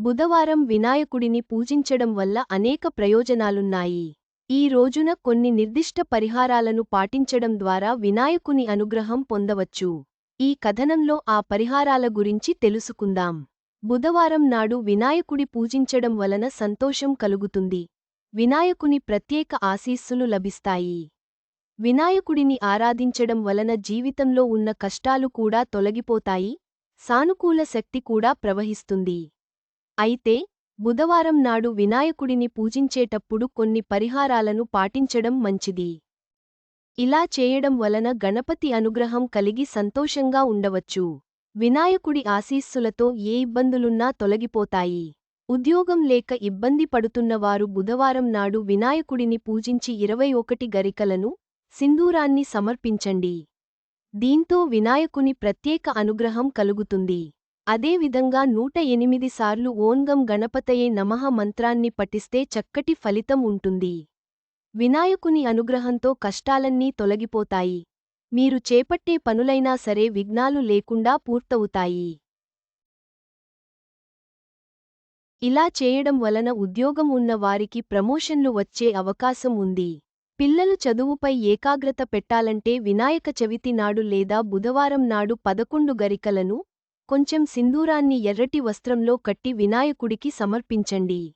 బుధవారం వినాయకుడిని పూజించడం వల్ల అనేక ప్రయోజనాలున్నాయి. ఈ రోజున కొన్ని నిర్దిష్ట పరిహారాలను పాటించడం ద్వారా వినాయకుని అనుగ్రహం పొందవచ్చు. ఈ కథనంలో ఆ పరిహారాల గురించి తెలుసుకుందాం. బుధవారం నాడు వినాయకుడి పూజించడం వలన సంతోషం కలుగుతుంది. వినాయకుని ప్రత్యేక ఆశీస్సులు లభిస్తాయి. వినాయకుడిని ఆరాధించడం వలన జీవితంలో ఉన్న కష్టాలు కూడా తొలగిపోతాయి. సానుకూల శక్తి కూడా ప్రవహిస్తుంది. అయితే బుధవారం నాడు వినాయకుడిని పూజించేటప్పుడు కొన్ని పరిహారాలను పాటించడం మంచిది. ఇలా చేయడం వలన గణపతి అనుగ్రహం కలిగి సంతోషంగా ఉండవచ్చు. వినాయకుడి ఆశీస్సులతో ఏ ఇబ్బందులున్నా తొలగిపోతాయి. ఉద్యోగం లేక ఇబ్బంది పడుతున్నవారు బుధవారం నాడు వినాయకుడిని పూజించి ఇరవై ఒకటి గరికలను సింధూరాన్ని సమర్పించండి. దీంతో వినాయకుని ప్రత్యేక అనుగ్రహం కలుగుతుంది. అదేవిధంగా నూట ఎనిమిది సార్లు ఓన్గం గణపతయే నమః మంత్రాన్ని పఠిస్తే చక్కటి ఫలితం ఉంటుంది. వినాయకుని అనుగ్రహంతో కష్టాలన్నీ తొలగిపోతాయి. మీరు చేపట్టే పనులైనా సరే విఘ్నాలు లేకుండా పూర్తవుతాయి. ఇలా చేయడం వలన ఉద్యోగం ఉన్న వారికి ప్రమోషన్లు వచ్చే అవకాశం ఉంది. పిల్లలు చదువుపై ఏకాగ్రత పెట్టాలంటే వినాయక చవితి నాడు లేదా బుధవారం నాడు పదకొండు గరికలను కొంచెం సింధూరాన్ని ఎర్రటి వస్త్రంలో కట్టి వినాయకుడికి సమర్పించండి.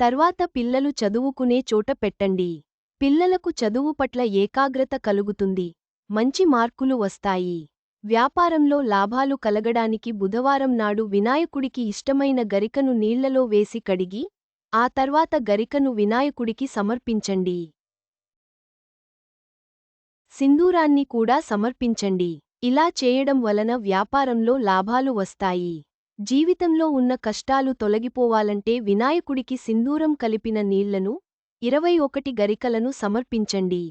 తర్వాత పిల్లలు చదువుకునే చోట పెట్టండి. పిల్లలకు చదువు పట్ల ఏకాగ్రత కలుగుతుంది. మంచి మార్కులు వస్తాయి. వ్యాపారంలో లాభాలు కలగడానికి బుధవారం నాడు వినాయకుడికి ఇష్టమైన గరికను నీళ్ళలో వేసి కడిగి ఆ తర్వాత గరికను వినాయకుడికి సమర్పించండి. సింధూరాన్ని కూడా సమర్పించండి. ఇలా చేయడం వలన వ్యాపారంలో లాభాలు వస్తాయి. జీవితంలో ఉన్న కష్టాలు తొలగిపోవాలంటే వినాయకుడికి సింధూరం కలిపిన నీళ్ళను ఇరవై ఒకటి గరికలను సమర్పించండి.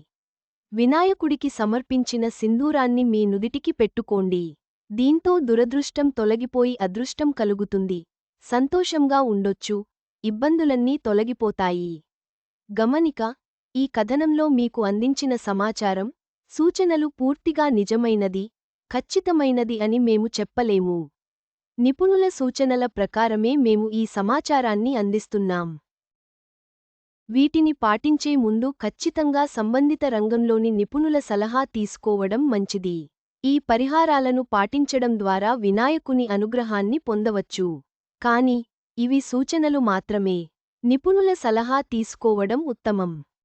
వినాయకుడికి సమర్పించిన సింధూరాన్ని మీ నుదిటికి పెట్టుకోండి. దీంతో దురదృష్టం తొలగిపోయి అదృష్టం కలుగుతుంది. సంతోషంగా ఉండొచ్చు. ఇబ్బందులన్నీ తొలగిపోతాయి. గమనిక ఈ కథనంలో మీకు అందించిన సమాచారం సూచనలు పూర్తిగా నిజమైనది. ఖచ్చితమైనది అని మేము చెప్పలేము. నిపుణుల సూచనల ప్రకారమే మేము ఈ సమాచారాన్ని అందిస్తున్నాం. వీటిని పాటించే ముందు ఖచ్చితంగా సంబంధిత రంగంలోని నిపుణుల సలహా తీసుకోవడం మంచిది. ఈ పరిహారాలను పాటించడం ద్వారా వినాయకుని అనుగ్రహాన్ని పొందవచ్చు. కాని ఇవి సూచనలు మాత్రమే. నిపుణుల సలహా తీసుకోవడం ఉత్తమం.